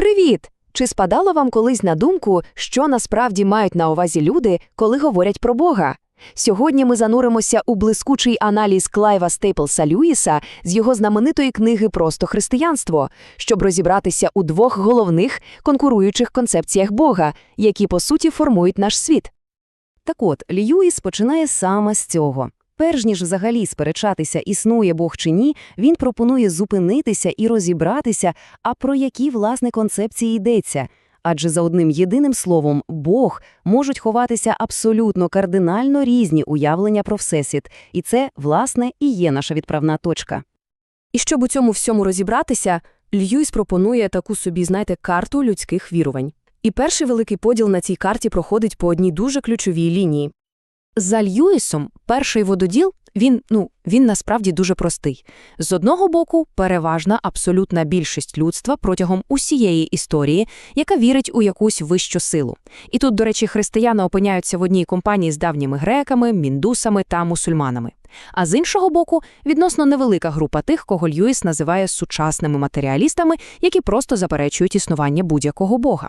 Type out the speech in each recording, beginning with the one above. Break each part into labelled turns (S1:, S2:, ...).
S1: Привіт! Чи спадало вам колись на думку, що насправді мають на увазі люди, коли говорять про Бога? Сьогодні ми зануримося у блискучий аналіз Клайва Стейплса Льюіса з його знаменитої книги Просто християнство, щоб розібратися у двох головних конкуруючих концепціях Бога, які по суті формують наш світ.
S2: Так от, Льюіс починає саме з цього. Перш ніж взагалі сперечатися, існує Бог чи ні, він пропонує зупинитися і розібратися, а про які, власне, концепції йдеться. Адже за одним єдиним словом «Бог» можуть ховатися абсолютно кардинально різні уявлення про Всесвіт, і це, власне, і є наша відправна точка.
S1: І щоб у цьому всьому розібратися, Льюіс пропонує таку собі, знаєте, карту людських вірувань. І перший великий поділ на цій карті проходить по одній дуже ключовій лінії. За Льюісом перший вододіл, він, ну, він насправді дуже простий. З одного боку, переважна абсолютна більшість людства протягом усієї історії, яка вірить у якусь вищу силу. І тут, до речі, християни опиняються в одній компанії з давніми греками, міндусами та мусульманами. А з іншого боку, відносно невелика група тих, кого Льюіс називає сучасними матеріалістами, які просто заперечують існування будь-якого бога.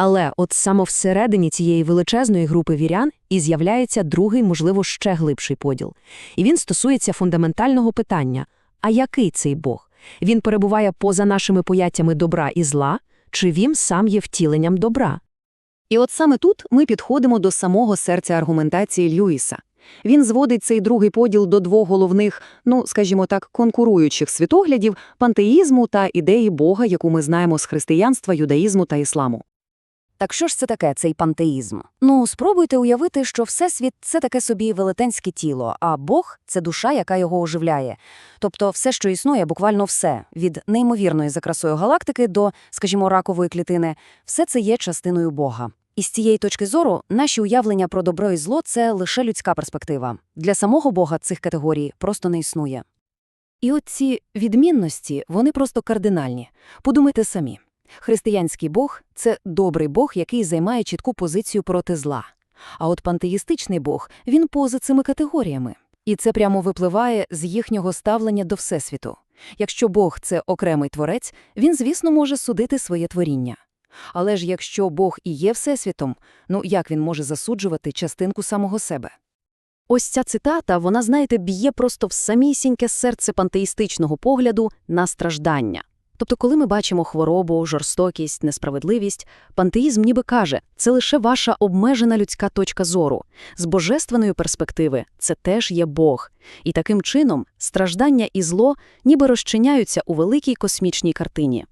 S1: Але от саме всередині цієї величезної групи вірян і з'являється другий, можливо, ще глибший поділ. І він стосується фундаментального питання а який цей Бог? Він перебуває поза нашими поняттями добра і зла, чи він сам є втіленням добра?
S2: І от саме тут ми підходимо до самого серця аргументації Льюіса. Він зводить цей другий поділ до двох головних, ну, скажімо так, конкуруючих світоглядів пантеїзму та ідеї Бога, яку ми знаємо з християнства, юдаїзму та ісламу.
S3: Так що ж це таке, цей пантеїзм? Ну, спробуйте уявити, що Всесвіт – це таке собі велетенське тіло, а Бог – це душа, яка його оживляє. Тобто все, що існує, буквально все, від неймовірної за красою галактики до, скажімо, ракової клітини, все це є частиною Бога. І з цієї точки зору наші уявлення про добро і зло – це лише людська перспектива. Для самого Бога цих категорій просто не існує.
S2: І от ці відмінності, вони просто кардинальні. Подумайте самі. Християнський Бог – це добрий Бог, який займає чітку позицію проти зла. А от пантеїстичний Бог – він поза цими категоріями. І це прямо випливає з їхнього ставлення до Всесвіту. Якщо Бог – це окремий творець, він, звісно, може судити своє творіння. Але ж якщо Бог і є Всесвітом, ну як він може засуджувати частинку самого себе? Ось ця цитата, вона, знаєте, б'є просто в самісіньке серце пантеїстичного погляду на страждання. Тобто, коли ми бачимо хворобу, жорстокість, несправедливість, пантеїзм ніби каже, це лише ваша обмежена людська точка зору. З божественної перспективи це теж є Бог. І таким чином страждання і зло ніби розчиняються у великій космічній картині.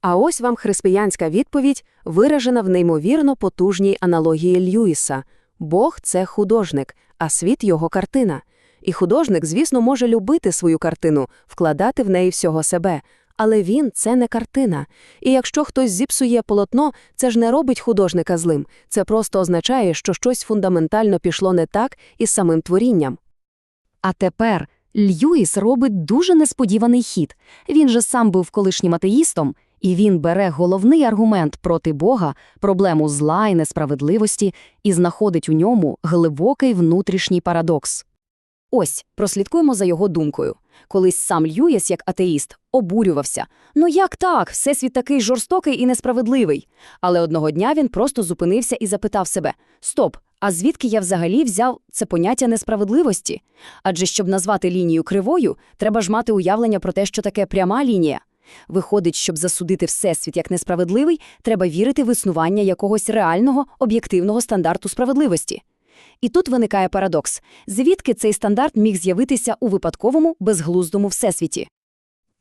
S1: А ось вам християнська відповідь, виражена в неймовірно потужній аналогії Льюіса. Бог – це художник, а світ – його картина. І художник, звісно, може любити свою картину, вкладати в неї всього себе, але він це не картина. І якщо хтось зіпсує полотно, це ж не робить художника злим, це просто означає, що щось фундаментально пішло не так із самим творінням.
S2: А тепер Льюіс робить дуже несподіваний хід. Він же сам був колишнім атеїстом, і він бере головний аргумент проти Бога, проблему зла і несправедливості, і знаходить у ньому глибокий внутрішній парадокс. Ось, прослідкуємо за його думкою. Колись сам Льюіс, як атеїст, обурювався. Ну як так? Всесвіт такий жорстокий і несправедливий. Але одного дня він просто зупинився і запитав себе: Стоп, а звідки я взагалі взяв це поняття несправедливості? Адже щоб назвати лінію кривою, треба ж мати уявлення про те, що таке пряма лінія. Виходить, щоб засудити Всесвіт як несправедливий, треба вірити в існування якогось реального, об'єктивного стандарту справедливості. І тут виникає парадокс, звідки цей стандарт міг з'явитися у випадковому, безглуздому всесвіті.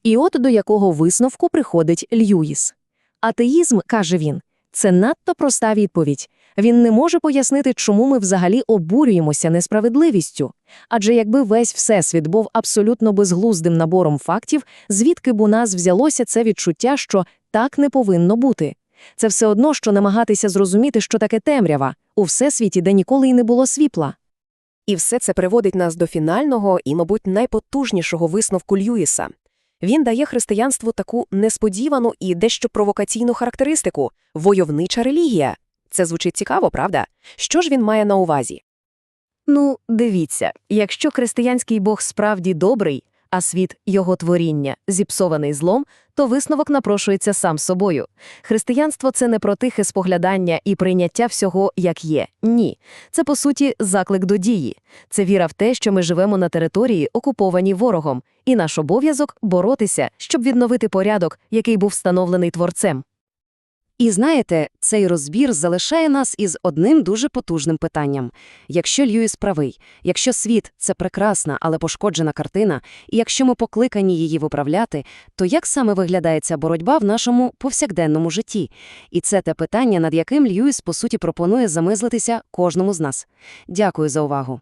S2: І от до якого висновку приходить Льюіс. Атеїзм, каже він, це надто проста відповідь. Він не може пояснити, чому ми взагалі обурюємося несправедливістю. Адже якби весь всесвіт був абсолютно безглуздим набором фактів, звідки б у нас взялося це відчуття, що так не повинно бути. Це все одно, що намагатися зрозуміти, що таке темрява, у всесвіті, де ніколи й не було світла.
S4: І все це приводить нас до фінального і, мабуть, найпотужнішого висновку Льюіса. Він дає християнству таку несподівану і дещо провокаційну характеристику войовнича релігія. Це звучить цікаво, правда? Що ж він має на увазі?
S2: Ну, дивіться, якщо християнський Бог справді добрий,
S1: а світ – його творіння, зіпсований злом, то висновок напрошується сам собою. Християнство – це не про тихе споглядання і прийняття всього, як є. Ні. Це, по суті, заклик до дії. Це віра в те, що ми живемо на території, окупованій ворогом, і наш обов'язок – боротися, щоб відновити порядок, який був встановлений Творцем.
S2: І знаєте, цей розбір залишає нас із одним дуже потужним питанням. Якщо Льюіс правий, якщо світ – це прекрасна, але пошкоджена картина, і якщо ми покликані її виправляти, то як саме виглядає ця боротьба в нашому повсякденному житті? І це те питання, над яким Льюіс, по суті, пропонує замислитися кожному з нас. Дякую за увагу.